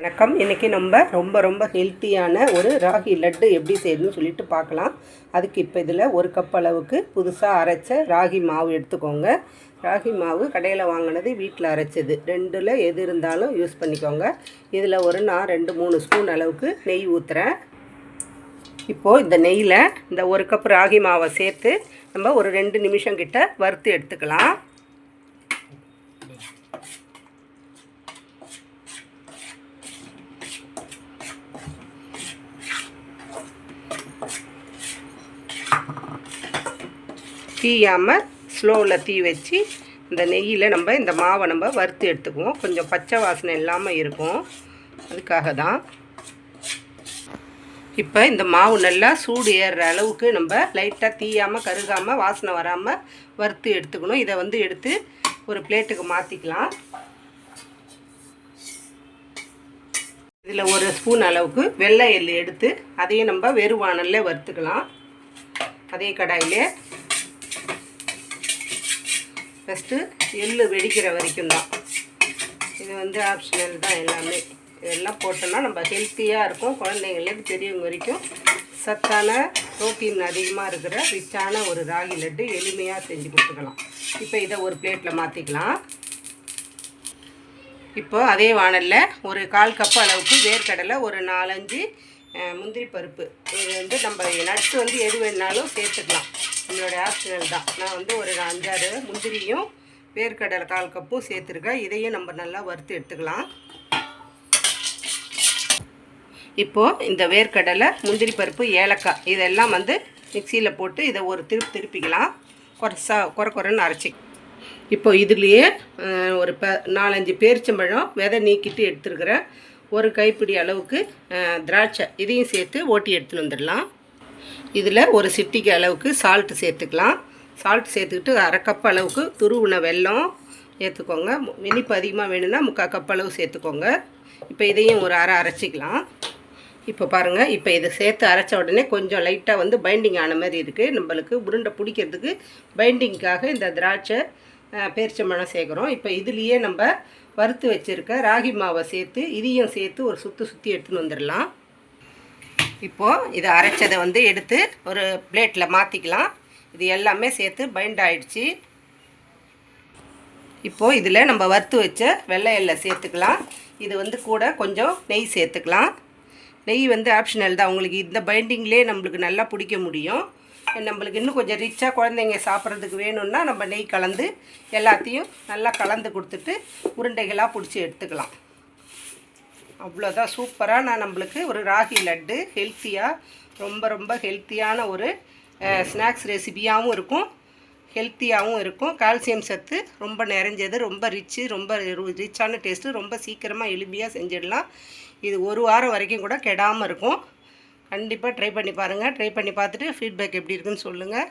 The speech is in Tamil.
வணக்கம். இன்றைக்கி நம்ம ரொம்ப ரொம்ப ஹெல்த்தியான ஒரு ராகி லட்டு எப்படி செய்யணும்னு சொல்லிட்டு பார்க்கலாம். அதுக்கு இப்போ இதில் ஒரு கப் அளவுக்கு புதுசாக அரைச்ச ராகி மாவு எடுத்துக்கோங்க. ராகி மாவு கடையில் வாங்கினது வீட்டில் அரைச்சது. ரெண்டில் எது இருந்தாலும் யூஸ் பண்ணிக்கோங்க. இதில் ஒரு நான் ரெண்டு மூணு ஸ்பூன் அளவுக்கு நெய் ஊற்றுறேன் இப்போது இந்த நெய்யில் இந்த ஒரு கப் ராகி மாவை சேர்த்து நம்ம ஒரு ரெண்டு நிமிஷம் கிட்ட வறுத்து எடுத்துக்கலாம். தீயாமல் ஸ்லோவில் தீ வச்சு இந்த நெய்யில் நம்ம இந்த மாவை நம்ம வறுத்து எடுத்துக்குவோம். கொஞ்சம் பச்சை வாசனை இல்லாமல் இருக்கும். அதுக்காக தான். இப்போ இந்த மாவு நல்லா சூடு ஏறுற அளவுக்கு நம்ம லைட்டாக தீயாமல் கருகாமல் வாசனை வராமல் வறுத்து எடுத்துக்கணும். இதை வந்து எடுத்து ஒரு பிளேட்டுக்கு மாற்றிக்கலாம் இதில் ஒரு ஸ்பூன் அளவுக்கு வெள்ளை எள் எடுத்து அதையும் நம்ம வெறுவானல்ல வறுத்துக்கலாம். அதே கடாயிலே. ஃபஸ்ட்டு எள் வெடிக்கிற வரைக்கும் தான். இது வந்து ஆப்ஷனல் தான் எல்லாமே. இதெல்லாம் போட்டோம்னா நம்ம ஹெல்த்தியாக இருக்கும். குழந்தைங்களுக்கு பெரியவங்க வரைக்கும் சத்தான ப்ரோட்டீன் அதிகமாக இருக்கிற ரிச்சான ஒரு ராகி லட்டு எளிமையாக செஞ்சு கொடுத்துக்கலாம். இப்போ இதை ஒரு பிளேட்டில் மாற்றிக்கலாம் இப்போ அதே வானலில் ஒரு கால் கப் அளவுக்கு வேர்க்கடலை ஒரு நாலஞ்சு முந்திரி பருப்பு. இது வந்து நம்ம நட்ஸ் வந்து எது வேணாலும் சேர்த்துக்கலாம். நம்மளோட ஆப்ஷனல் தான். நான் வந்து ஒரு அஞ்சாறு முந்திரியும் வேர்க்கடலை கால் கப்பும் சேர்த்துருக்கேன். இதையும் நம்ம நல்லா வறுத்து எடுத்துக்கலாம். இப்போது இந்த வேர்க்கடலை முந்திரி பருப்பு ஏலக்காய் இதெல்லாம் வந்து மிக்சியில் போட்டு இதை ஒரு திருப்பி திருப்பிக்கலாம். குறைசா குறை குறைன்னு அரைச்சி இப்போ இதுலேயே ஒரு ப நாலஞ்சு பேரிச்சம்பழம் விதை நீக்கிட்டு எடுத்துருக்கிறேன் ஒரு கைப்பிடி அளவுக்கு திராட்சை. இதையும் சேர்த்து ஓட்டி எடுத்துன்னு வந்துடலாம். இதில் ஒரு சிட்டிக்கு அளவுக்கு சால்ட்டு சேர்த்துக்கலாம். சால்ட் சேர்த்துக்கிட்டு அரை கப் அளவுக்கு துருவின வெல்லம் சேர்த்துக்கோங்க இனிப்பு அதிகமாக வேணும்னா முக்கால் கப் அளவு சேர்த்துக்கோங்க. இப்போ இதையும் ஒரு அரை அரைச்சிக்கலாம். இப்போ பாருங்கள் இப்போ இதை சேர்த்து அரைச்ச உடனே கொஞ்சம் லைட்டாக வந்து பைண்டிங் ஆன மாதிரி இருக்குது நம்மளுக்கு உருண்டை பிடிக்கிறதுக்கு பைண்டிங்க்காக இந்த திராட்சை பேரிச்சம்பழம் சேர்க்குறோம் இப்போ இதுலேயே நம்ம வறுத்து வச்சுருக்க ராகி மாவை சேர்த்து இதையும் சேர்த்து ஒரு சுற்றி சுற்றி எடுத்துன்னு வந்துடலாம் இப்போது இதை அரைச்சதை வந்து எடுத்து ஒரு பிளேட்டில் மாற்றிக்கலாம் இது எல்லாமே சேர்த்து பைண்ட் ஆயிடுச்சு. இப்போது இதில் நம்ம வறுத்து வச்ச வெள்ளை எள்ளை சேர்த்துக்கலாம். இது வந்து கூட கொஞ்சம் நெய் சேர்த்துக்கலாம். நெய் வந்து ஆப்ஷனல் தான். உங்களுக்கு இந்த பைண்டிங்லேயே நம்மளுக்கு நல்லா பிடிக்க முடியும். நம்மளுக்கு இன்னும் கொஞ்சம் ரிச்சாக குழந்தைங்க சாப்பிட்றதுக்கு வேணும்னா நம்ம நெய் கலந்து எல்லாத்தையும் நல்லா கலந்து கொடுத்துட்டு உருண்டைகளாக பிடிச்சி எடுத்துக்கலாம். அவ்வளோதான் சூப்பராக நான் நம்மளுக்கு ஒரு ராகி லட்டு ஹெல்த்தியாக ரொம்ப ரொம்ப ஹெல்த்தியான ஒரு ஸ்நாக்ஸ் ரெசிபியாகவும் இருக்கும். ஹெல்த்தியாகவும் இருக்கும். கால்சியம் சத்து ரொம்ப நிறைஞ்சது ரொம்ப ரிச்சு ரொம்ப ரிச்சான டேஸ்ட்டு ரொம்ப சீக்கிரமாக எளிமையாக செஞ்சிடலாம். இது ஒரு வாரம் வரைக்கும் கூட கெடாமல் இருக்கும். கண்டிப்பாக ட்ரை பண்ணி பாருங்கள் ட்ரை பண்ணி பார்த்துட்டு ஃபீட்பேக் எப்படி இருக்குன்னு சொல்லுங்கள்